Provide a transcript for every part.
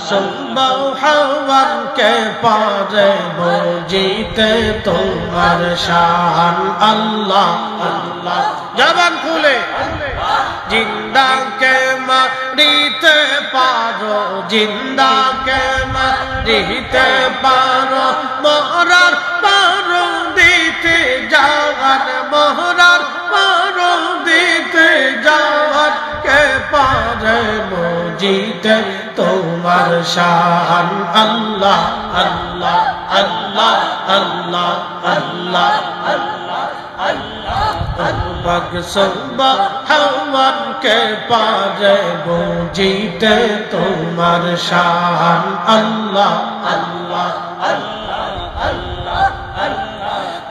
সম্ভবকে পারে বুঝিতে তোমার শান আল্লাহ আল্লাহ জবান খুলে জিন্দাকে মারিতে পারো জিন্দাকে মারিতে পারো মরার পারো দিতে যাওয়ার মহরার পারো দিতে যাওয়ার কে পারে মজিতে তোমার শান। আল্লাহ আল্লাহ আল্লাহ আল্লাহ আল্লাহ পাক সুবহান কে পারে বুঝিতে তোমার শান। আল্লাহ আল্লাহ।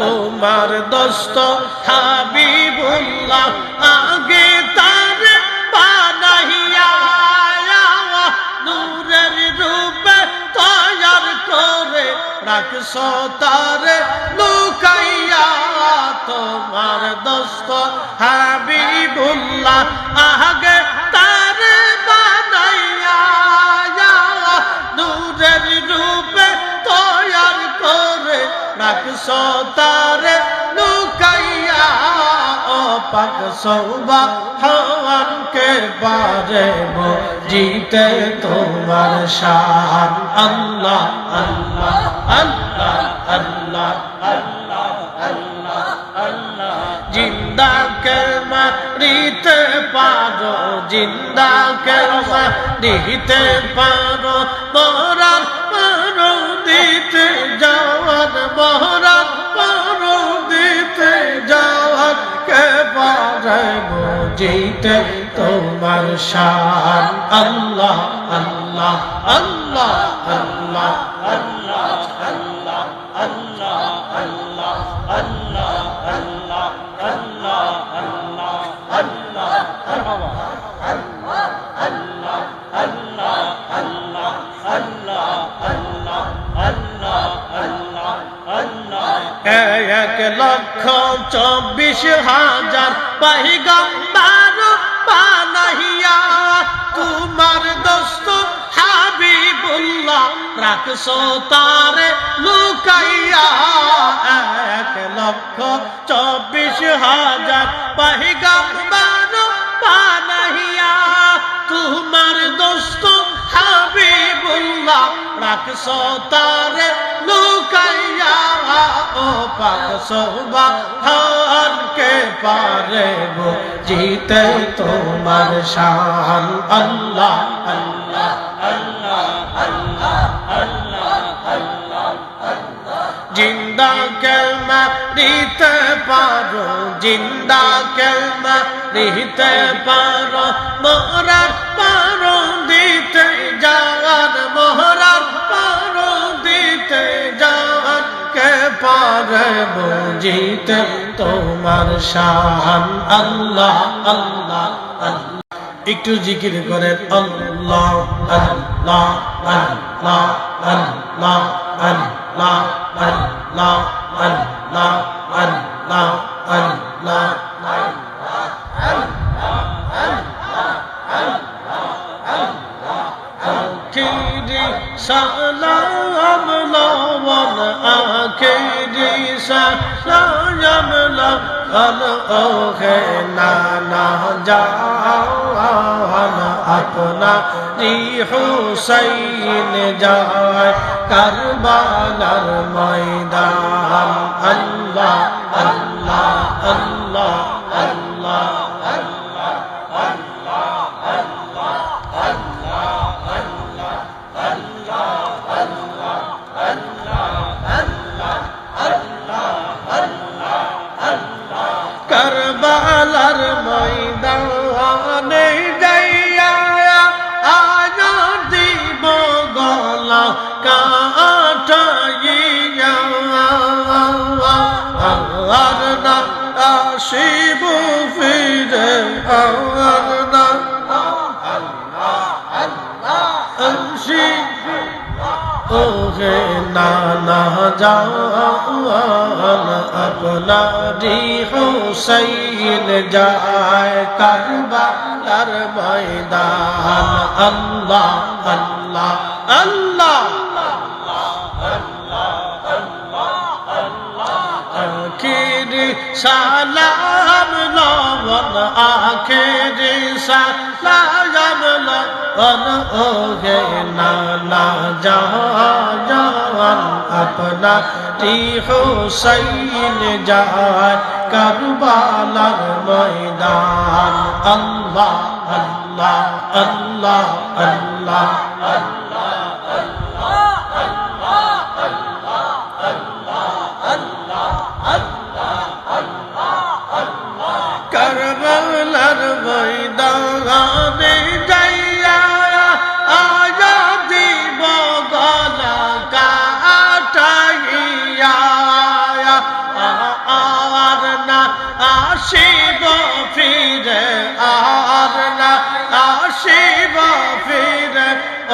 তোমার দোস্ত হাবিবুল্লাহ আগে রাখছ তার লুকাইয়া তোমার দোস্ত হাবিবুল্লাহ আগে তার বানাইয়া নূরের রূপে তৈয়ার করে রাখছ তার লুকাইয়া ও পাক সৌবা হওয়ানকে বারে জিতে তোমার শান। আল্লাহ আল্লাহ আল্লাহ আল্লাহ আল্লাহ আল্লাহ। আল্লাহ জিন্দা কে মারিতে পারো জিন্দা কে মারিতে পারো। মরার পারো দিতে যাওয়ার মহরার কে পারে বুঝিতে তোমার শান আল্লাহ আল্লাহ আল্লাহ আল্লাহ আল্লাহ আল্লাহ আল্লাহ আল্লাহ আল্লাহ। চব্বিশ হাজার পাহিগম্বার পানাহিয়া তোমার দোস্ত হাবিবুল্লাহ রাখছো তারে লুকাইয়া, এক লক্ষ চব্বিশ হাজার পাহিগম্বার পানাহিয়া তোমার দোস্ত হাবিবুল্লাহ রাখছো তারে লুকাইয়া ও পাক হান কে পারে জিতে তোমার শান আল্লাহ আল্লাহ আল্লাহ আল্লাহ আল্লাহ আল্লাহ জিন্দা কেলমা দিতে পারো জিন্দা কেলমা দিতে পারো মোহরার পারো দিতে যাওয়ার মোহরার পারো দিতে যাওয়ার কে তোমার শান আল্লাহ আল্লাহ আল্লাহ একটু জিকির করেন আল্লাহ আল্লাহ আল্লাহ আল্লাহ আল্লাহ আল্লাহ আল্লাহ আল্লাহ আল্লাহ আখিরি সালাম লওয়ান আখিরি সালাম লওয়ান ওহে নানা জান আপনা রি হুসাইন যায় কারবালার ময়দান। আসিব ওহে নানা জান আপনারি হুসাইন যায় কারবালার ময়দান। আল্লাহ আল্লাহ আল্লাহ। সালাম লবন আখিরি সালাম লবন ওহে নানা জাহান, আপনা টি হুসাইন যায় কারবালার ময়দান। আল্লাহ আল্লাহ আল্লাহ আল্লাহ কারবালার ময়দানে যাইয়া আয়া দিব গলা কাটাইয়া। আর না আসিব ফিরে, আর না আসিব ফিরে।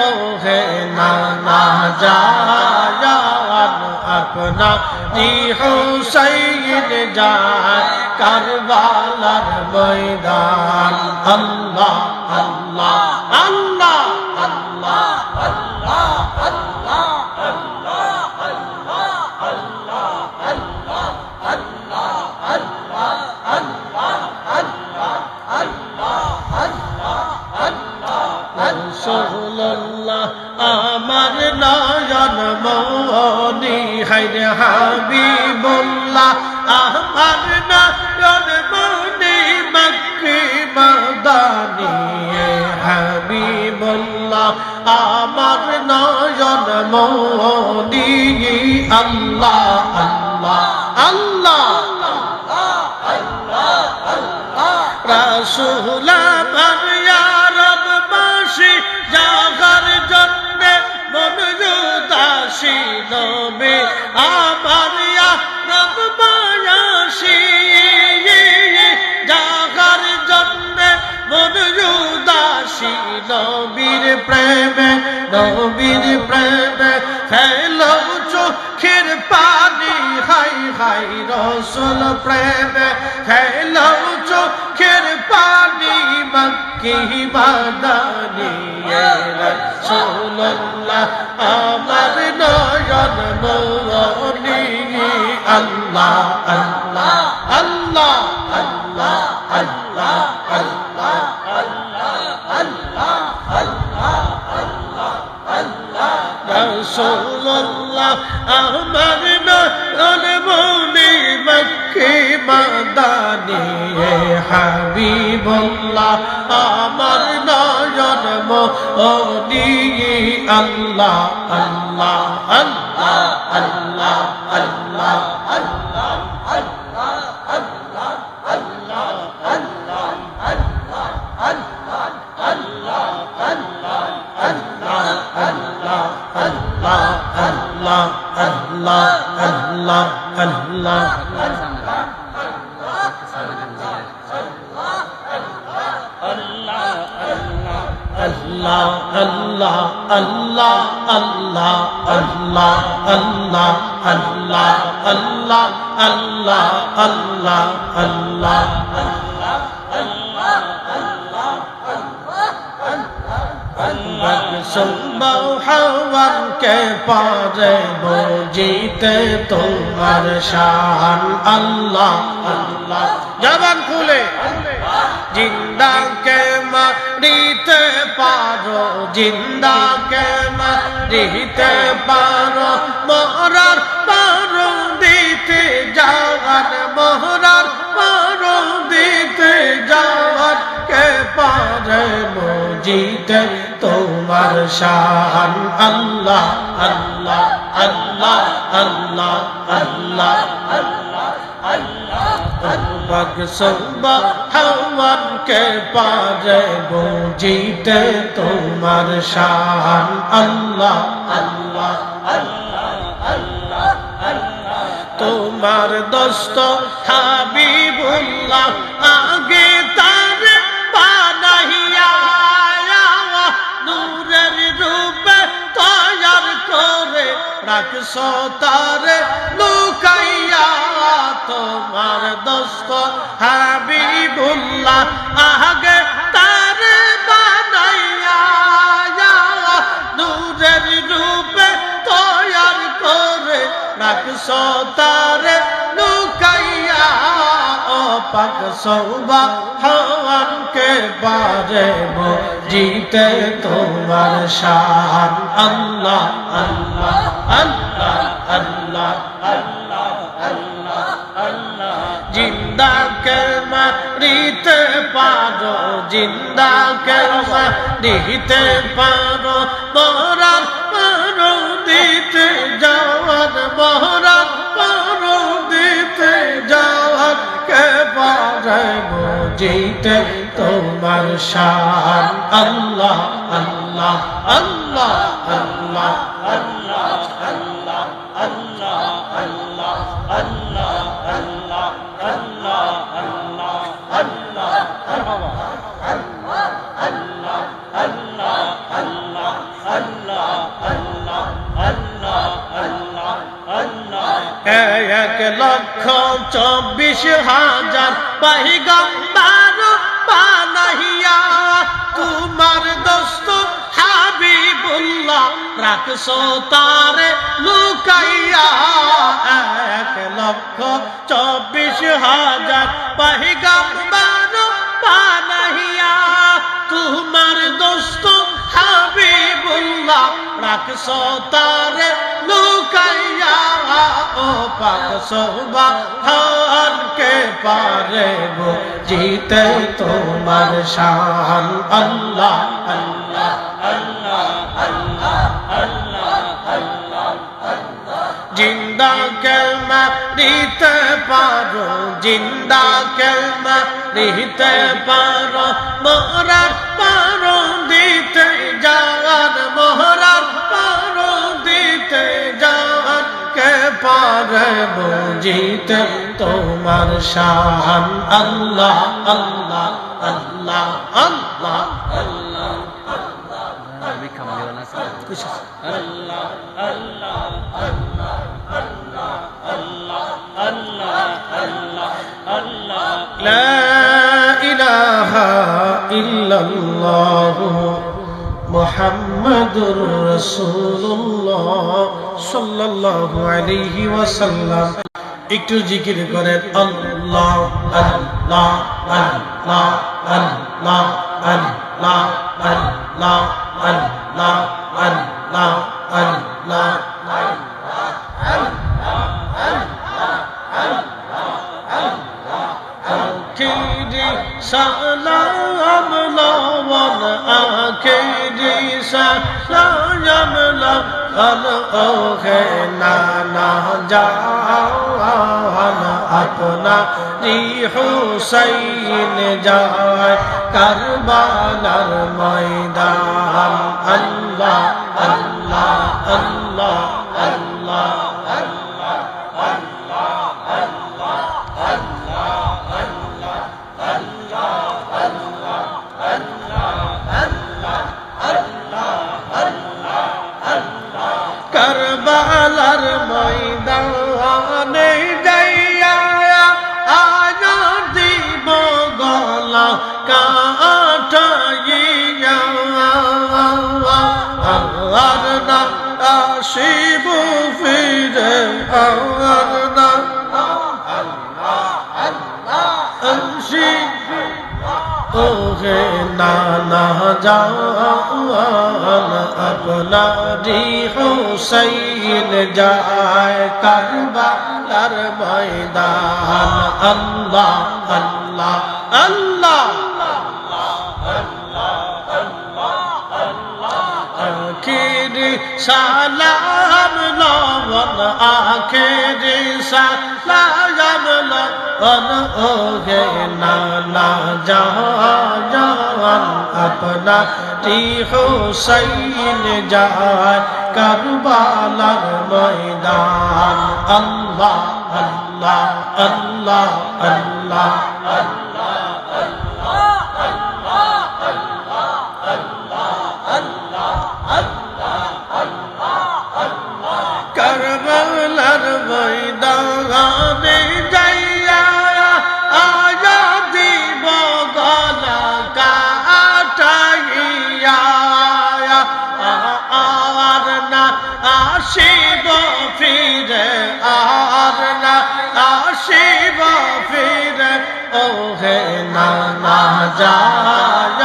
ওহে না না যায় কারবালার ময়দান আল্লাহ আল্লাহ আল্লাহ আল্লাহ আল্লাহ আল্লাহ আল্লাহ আল্লাহ আল্লাহ আল্লাহ আল্লাহ আল্লাহ আল্লাহ আল্লাহ আল্লাহ আল্লাহ আল্লাহ রাসূলুল্লাহ আমার নয়ন মোহনি হায় হাবিব মৌনি আল্লাহ আল্লাহ আল্লাহ। রাসুলা ভাবিয়ারব বাসি জাগার জন্মে মন দাসী নবে আমার রব বাসী মন জুদাসী নবীর প্রেমে নবীর প্রেমে ফেলো চোখের পানি, হাই হাই, রসুল প্রেমে ফেলো চোখের পানি, মক্কি বাদানি রসুল্লাহ আমার নয়ন অলি আল্লাহ আল্লাহ। আল্লাহ আল্লাহ আল্লাহ আল্লাহ আল্লাহ আল্লাহ আল্লাহ হাওয়ানকে পারে বুঝিতে তোমার শান আল্লাহ আল্লাহ জবান খুলে জিন্দাকে মারিতে পারো, জিন্দাকে মারিতে পারো, মরার পারো দিতে যাওয়ার মহরার পারো দিতে যাওয়ার, কে পারে বুঝিতে তোমার শান? আল্লাহ আল্লাহ আল্লাহ আল্লাহ আল্লাহ। হাওয়ানকে পারে বুঝিতে তোমার শান। আল্লাহ আল্লাহ তোমার দোস্ত হাবিবুল্লাহ আগে তার বানাইয়া নূরের রূপে তৈয়ার করে রাখছ তারে লুকাইয়া তোমার দোস্ত হাবিবুল্লাহ আগে তার বানাইয়া নূরের রূপে তৈয়ার করে রাখছ তারে পাক সৌবা পারে জিতে তোমার শান। আল্লাহ আল্লাহ আল্লাহ আল্লাহ আল্লাহ আল্লাহ। জিন্দা কে মারিতে পারো, জিন্দা কে মারিতে পারো মরার পারো দিতে যাওয়ার মরার পারো দিতে যাওয়ার কে পারে জিতে তোমার শান আল্লাহ আল্লাহ আল্লাহ আল্লাহ আল্লাহ আল্লাহ। আল্লাহ আল্লাহ আল্লাহ আল্লাহ আল্লাহ আল্লাহ আল্লাহ আল্লাহ আল্লাহ আল্লাহ আল্লাহ আল্লাহ আল্লাহ আল্লাহ আল্লাহ আল্লাহ এক লক্ষ চব্বিশ হাজার পাহিগম্বার রাখছো তারে লুকাইয়া এক লক্ষ চব্বিশ হাজার পাহিগম্বার বানাহিয়া তোমার দোস্ত হাবিবুল্লাহ রাখছো তারে লুকাইয়া, ও পাক সোবা কে পারে গো জিতে তোমার শান আল্লাহ আল্লাহ। কেলমা দিতে পারো জিন্দা কেলমা দিতে পারো মোহরার পারো দিতে যাওয়ার মোহরার পারো দিতে যাওয়ার কে পারে বুঝিতে তোমার শান আল্লাহ আল্লাহ আল্লাহ আল্লাহ আল্লাহ আল্লাহ আল্লাহ আল্লাহ ইল্লাল্লাহ মুহাম্মাদুর রাসূলুল্লাহ সাল্লাল্লাহু আলাইহি ওয়াসাল্লাম একটু জিকির করেন আল্লাহ আল্লাহ আল্লাহ আল্লাহ আল্লাহ আল্লাহ আল্লাহ আল্লাহ আল্লাহ আল্লাহ আল্লাহ আল্লাহ আখেরি সালাম লওয়ান আখেরি সালাম লওয়ান ওহে নানা জান আপনা রি হুসাইন যায় কারবালার ময়দান। আল্লাহ আল্লাহ আল্লাহ। কাটাইয়া আর না আসিব ফিরে আর না আসি ওরে নানা জান আপনারি হুসাইন যায় কারবালার ময়দান, আল্লাহ আল্লাহ। আল্লাহ আল্লাহ। আখেরি সালাম লবন আখেরি সালাম লবন ও হে নানা জাহান, আপনা তি হুসাইন যায়, কারবালার ময়দান, আল্লাহ আল্লাহ। আল্লাহ আল্লাহ আল্লাহ আল্লাহ করবলার ময়দানে ওহে নানা জান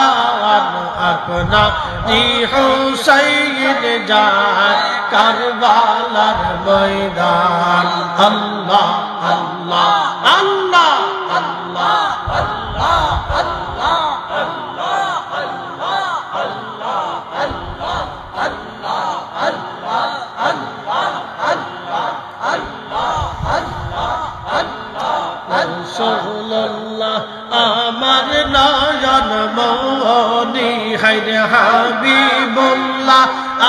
আপনা জি হুসাইন যান কারবালার ময়দান আল্লাহ আল্লাহ আল্লাহ রসুল্লাহ আমার নয়ন মনি হাইরে হাবিবুল্লাহ,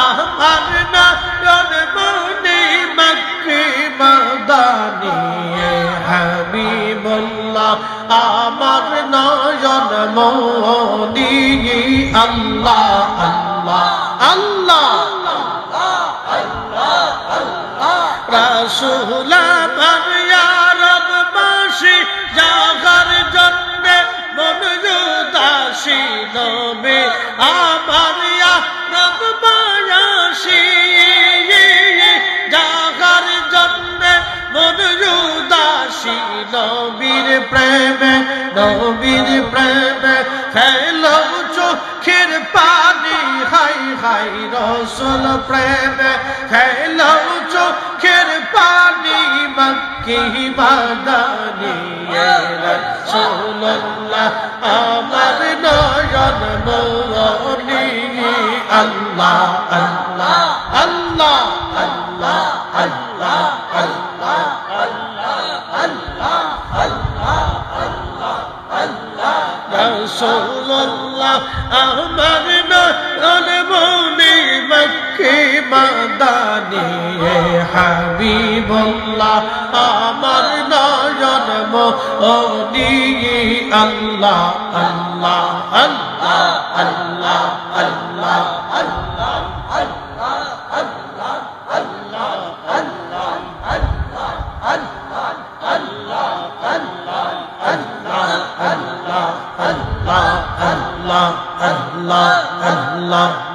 আমার নয়ন মনি মক্কি মদানি হাবিবুল্লাহ, আমার নয়ন মনি আল্লাহ আল্লাহ আল্লাহ রাসুল আমার ইয়ারব বায়াসি নবে আমার আহনাব বায়াসি জাগার জন্মে মন উদাসী নবীর প্রেমে নবীর প্রেমে ফেলো চোখ হাই হাই, রসুল প্রেমে ফেলো চোখের পানি মক্কি বাদানি রসুল্লাহ আমার নয়ন মনি আল্লাহ আল্লাহ আল্লাহ আল্লাহ আল্লাহ আল্লাহ রসুল্লাহ আমার নয়ন মনি মক্কি মাদানি হাবিবুল্লাহ আমার নয়ন মনি আল্লাহ আল্লাহ আল্লাহ আল্লাহ আল্লাহ আল্লাহ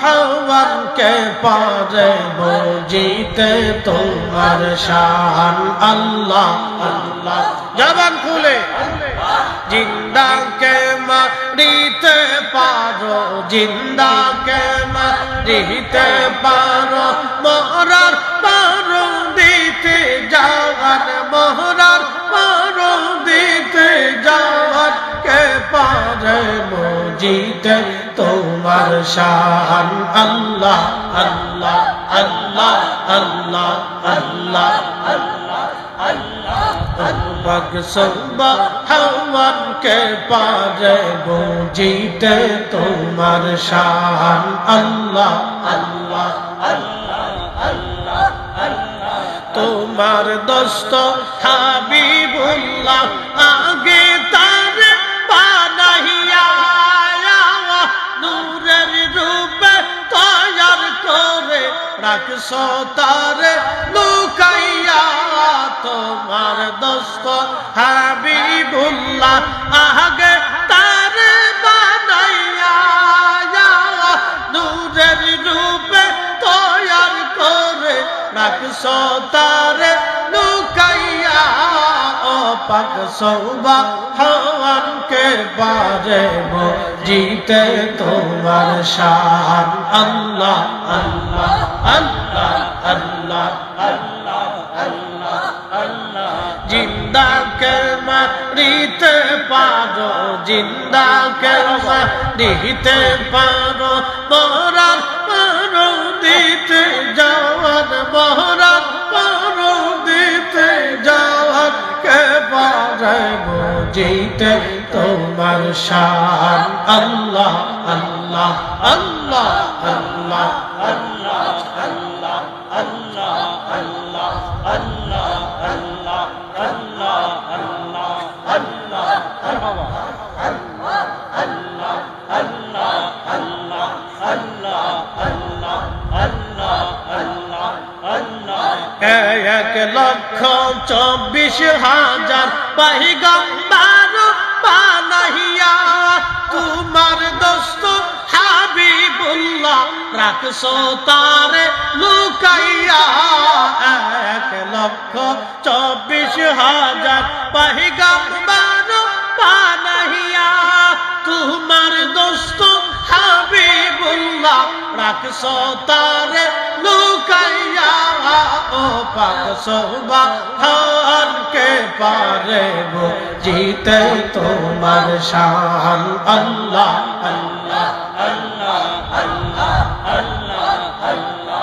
হাওয়াকে পারে বুঝিতে তোমার শান? আল্লাহ আল্লাহ। জবান খুলে। জিন্দাকে মারিতে পারো, জিন্দাকে মারিতে পারো। মরার পারো দিতে যাওয়ার মহরার পারো দিতে যাওয়ার কে পারে মজিতে তোমার শান। আল্লাহ আল্লাহ আল্লাহ আল্লাহ আল্লাহ পগ সবা হওয়ান কে পারে বুঝিতে তোমার শান। আল্লাহ আল্লাহ। তোমার দোস্ত হাবিবুল্লাহ আগে তার করে রাখছ তার, লুকাইয়া তোমার দোস্ত হাবিবুল্লাহ। আগে তার বানাইয়া দূরের রূপে তৈয়ার করে রাখছ তার। পাক সৌবা হওয়ান কে বারে জিতে তোমার শান। আল্লাহ আল্লাহ আল্লাহ আল্লাহ আল্লাহ আল্লাহ। আল্লাহ জিন্দা কে মারিতে পারো জিন্দা কে মারিতে পারো। মরার পারো দিতে যাওয়ার মহারাজ পারায় বুঝিতে তোমার শান আল্লাহ আল্লাহ আল্লাহ আল্লাহ আল্লাহ আল্লাহ আল্লাহ আল্লাহ আল্লাহ আল্লাহ আল্লাহ আল্লাহ আল্লাহ আল্লাহ আল্লাহ আল্লাহ চব্বিশ হাজার পাইগম্বার বানাইয়া তোমার দোস্ত হাবিবুল্লাহ রাখছো তারে লুকাইয়া। এক লক্ষ চব্বিশ হাজার পাইগম্বার বানাইয়া তোমার দোস্ত হাবিবুল্লাহ রাখছো তারে লুকাইয়া, ও পাক সোবাহান কে পারে জিতে তোমার শান। আল্লাহ আল্লাহ আল্লাহ আল্লাহ আল্লাহ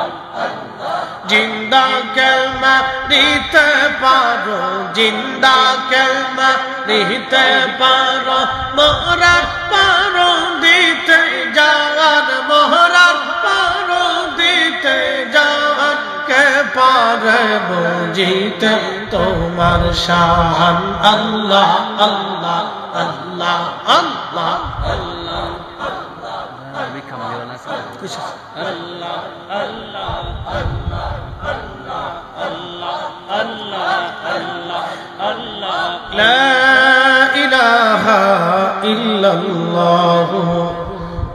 জিন্দা কেলমা দিতে পারো, জিন্দা কেলমা দিতে পারো মোহরার পারো, দিতে যান মোহরার পারো দিতে যান কে পারে বুঝিতে তোমার শান আল্লাহ আল্লাহ আল্লাহ আল্লাহ আল্লাহ. আল্লাহ আল্লাহ আল্লাহ আল্লাহ আল্লাহ আল্লাহ